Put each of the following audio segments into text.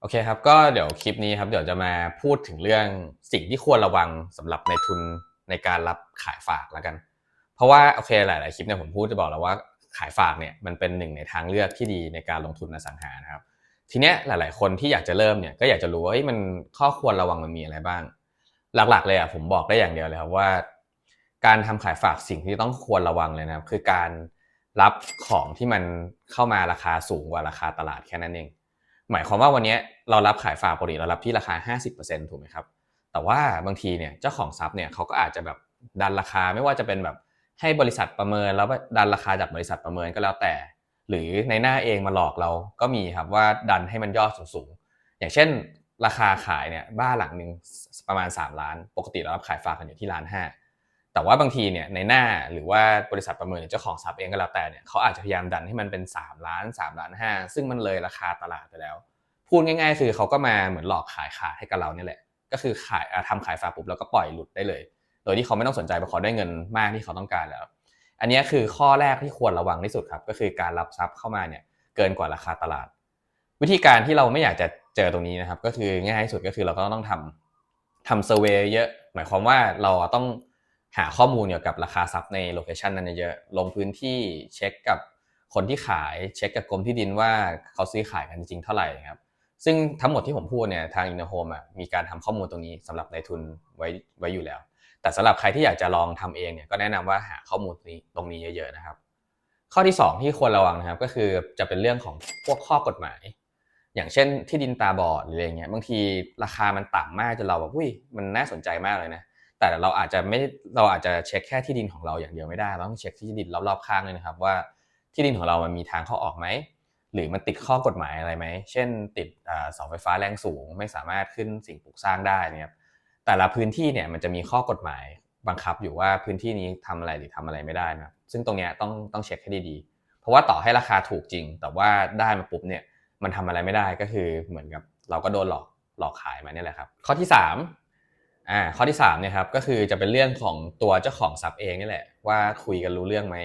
โอเคครับ ก็เดี๋ยวคลิปนี้ครับเดี๋ยวจะมาพูดถึงเรื่องสิ่งที่ควรระวังสำหรับในทุนในการรับขายฝากแล้วกัน เพราะว่าโอเคหลาย ๆ คลิปเนี่ยผมพูดจะบอกแล้วว่าขายฝากเนี่ยมันเป็นหนึ่งในทางเลือกที่ดีในการลงทุนอสังหานะครับ ทีเนี้ยหลาย ๆ คนที่อยากจะเริ่มเนี่ยก็อยากจะรู้ว่ามันข้อควรระวังมันมีอะไรบ้าง หลัก ๆ เลยอะผมบอกได้อย่างเดียวเลยครับว่า การทำขายฝากสิ่งที่ต้องควรระวังเลยนะครับ คือการรับของที่มันเข้ามาราคาสูงกว่าราคาตลาดแค่นั้นเอง หมายความว่าวันนี้เรารับขายฝากปกติเรารับที่ราคา 50%ถูกไหมครับ แต่ว่าบางทีเนี่ยเจ้าของทรัพย์เนี่ยเขาก็อาจจะแบบดันราคาไม่ว่าจะเป็นแบบให้บริษัทประเมินแล้วดันราคาจากบริษัทประเมินก็แล้วแต่ หรือในหน้าเองมาหลอกเราก็มีครับว่าดันให้มันยอดสูงๆอย่างเช่น ราคาขายเนี่ยบ้านหลังหนึ่งประมาณ 3 ล้าน ปกติเรารับขายฝากกันอยู่ที่ล้านห้า แต่ว่าบางทีเนี่ยในหน้าหรือว่าบริษัทประเมินเจ้าของทรัพย์เองก็แล้วแต่เนี่ยเขาอาจจะพยายามดันให้มันเป็น 3 ล้าน 3 ล้านห้าซึ่งมันเลยราคาตลาดไปแล้ว พูดง่าย ๆ คือเขาก็มาเหมือนหลอกขายขาดให้กับเราเนี่ยแหละ ก็คือขายทำขายฝากปุ๊บแล้วก็ปล่อยหลุดได้เลย โดยที่เขาไม่ต้องสนใจเพราะเขาได้เงินมากที่เขาต้องการแล้ว อันนี้คือข้อแรกที่ควรระวังที่สุดครับ ก็คือการรับทรัพย์เข้ามาเนี่ยเกินกว่าราคาตลาด วิธีการที่เราไม่อยากจะเจอตรงนี้นะครับ ก็คือง่ายที่สุดก็คือเราก็ต้องทำทำเซอร์เวยเยอะ หมายความว่าเราต้อง หาข้อมูลเกี่ยวกับราคาทรัพย์ในโลเคชันนั้นเยอะลงพื้นที่เช็คกับคนที่ขายเช็คกับกรมที่ดินว่าเขาซื้อขายกันจริงเท่าไหร่ครับซึ่งทั้งหมดที่ผมพูดเนี่ยทางอินโนโฮมอะมีการทำข้อมูลตรงนี้สำหรับในทุนไว้ไว้อยู่แล้ว แต่สำหรับใครที่อยากจะลองทำเองเนี่ยก็แนะนำว่าหาข้อมูลตรงนี้ตรงนี้เยอะๆนะครับ ข้อที่ 2 ที่ควรระวังนะครับก็คือจะเป็นเรื่องของพวกข้อกฎหมาย อย่างเช่นที่ดินตาบอดหรืออะไรเงี้ยบางทีราคามันต่ำมากจนเราแบบอุ้ยมันน่าสนใจมากเลยนะ แต่เราอาจจะไม่เราอาจจะเช็คแค่ที่ดินของเราอย่างเดียวไม่ได้เราต้องเช็คที่ดินรอบๆข้างเลยนะครับ ว่าที่ดินของเรามันมีทางเข้าออกไหมหรือมันติดข้อกฎหมายอะไรไหมเช่น ติดเสาไฟฟ้าแรงสูง ไม่สามารถขึ้นสิ่งปลูกสร้างได้นะครับแต่ละพื้นที่เนี่ยมันจะมีข้อกฎหมายบังคับอยู่ว่าพื้นที่นี้ทำอะไรหรือทำอะไรไม่ได้นะซึ่งตรงเนี้ยต้องต้องเช็คให้ดีๆ เพราะว่าต่อให้ราคาถูกจริง แต่ว่าได้มาปุ๊บเนี่ยมันทำอะไรไม่ได้ก็คือเหมือนกับเราก็โดนหลอกหลอกขายมาเนี่ยแหละครับ ข้อที่ 3 อ่าข้อที่3เนี่ยครับก็คือจะเป็นเรื่องของตัวเจ้าของทรัพย์เองนี่แหละว่าคุยกันรู้เรื่องไหม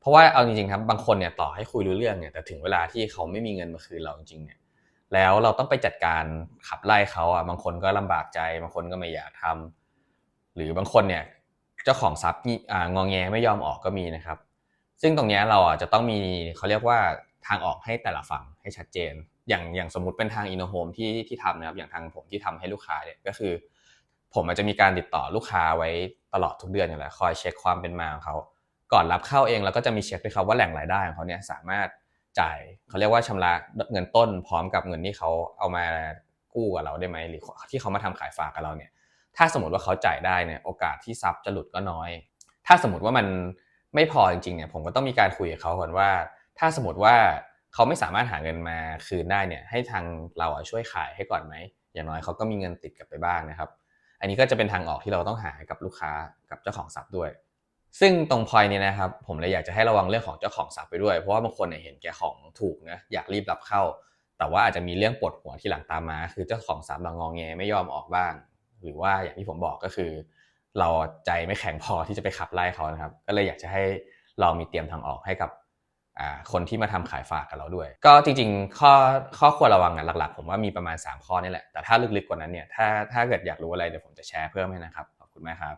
เพราะว่าเอาจริงๆครับบางคนเนี่ยต่อให้คุยรู้เรื่องเนี่ยแต่ถึงเวลาที่เขาไม่มีเงินมาคืนเราจริงๆเนี่ยแล้วเราต้องไปจัดการขับไล่เขาอะบางคนก็ลำบากใจบางคนก็ไม่อยากทำหรือบางคนเนี่ยเจ้าของทรัพย์อ่างองแงไม่ยอมออกก็มีนะครับ ซึ่งตรงนี้เราอะจะต้องมีเขาเรียกว่าทางออกให้แต่ละฝั่งให้ชัดเจน อย่างอย่างสมมติเป็นทางอินโนโฮมที่ที่ทำนะครับอย่างทางผมที่ทำให้ลูกค้าเนี่ยก็คือ ผมอาจจะมีการติดต่อลูกค้าไว้ตลอดทุกเดือนอยู่แล้วคอยเช็คความเป็นมาของเขาก่อนรับเข้าเองเราก็จะมีเช็คด้วยครับว่าแหล่งรายได้ของเขาเนี่ยสามารถจ่ายเขาเรียกว่าชำระเงินต้นพร้อมกับเงินที่เขาเอามากู้กับเราได้ไหมหรือที่เขามาทำขายฝากกับเราเนี่ยถ้าสมมติว่าเขาจ่ายได้เนี่ยโอกาสที่ซับจะหลุดก็น้อย ถ้าสมมติว่ามันไม่พอจริงๆเนี่ยผมก็ต้องมีการคุยกับเขาก่อนว่า ถ้าสมมติว่าเขาไม่สามารถหาเงินมาคืนได้เนี่ยให้ทางเราช่วยขายให้ก่อนไหมอย่างน้อยเขาก็มีเงินติดกลับไปบ้างนะครับ อันนี้ก็จะเป็นทางออกที่เราต้องหากับลูกค้ากับเจ้าของทรัพย์ด้วย ซึ่งตรงพอยนี้นะครับ ผมเลยอยากจะให้ระวังเรื่องของเจ้าของทรัพย์ไปด้วย เพราะว่าบางคนเนี่ยเห็นแก่ของถูกนะอยากรีบรับเข้า แต่ว่าอาจจะมีเรื่องปวดหัวที่หลังตามมา คือเจ้าของทรัพย์บางงองแงไม่ยอมออกบ้าง หรือว่าอย่างที่ผมบอกก็คือ เราใจไม่แข็งพอที่จะไปขับไล่เขานะครับ ก็เลยอยากจะให้เรามีเตรียมทางออกให้กับ คนที่มาทำขายฝากกับเราด้วย ก็จริงๆ ข้อข้อควรระวังอะหลักๆ ผมว่ามีประมาณ 3 ข้อนี่แหละ แต่ถ้าลึกๆกว่านั้นเนี่ยถ้าถ้าเกิดอยากรู้อะไรเดี๋ยวผมจะแชร์เพิ่มให้นะครับ ขอบคุณมากครับ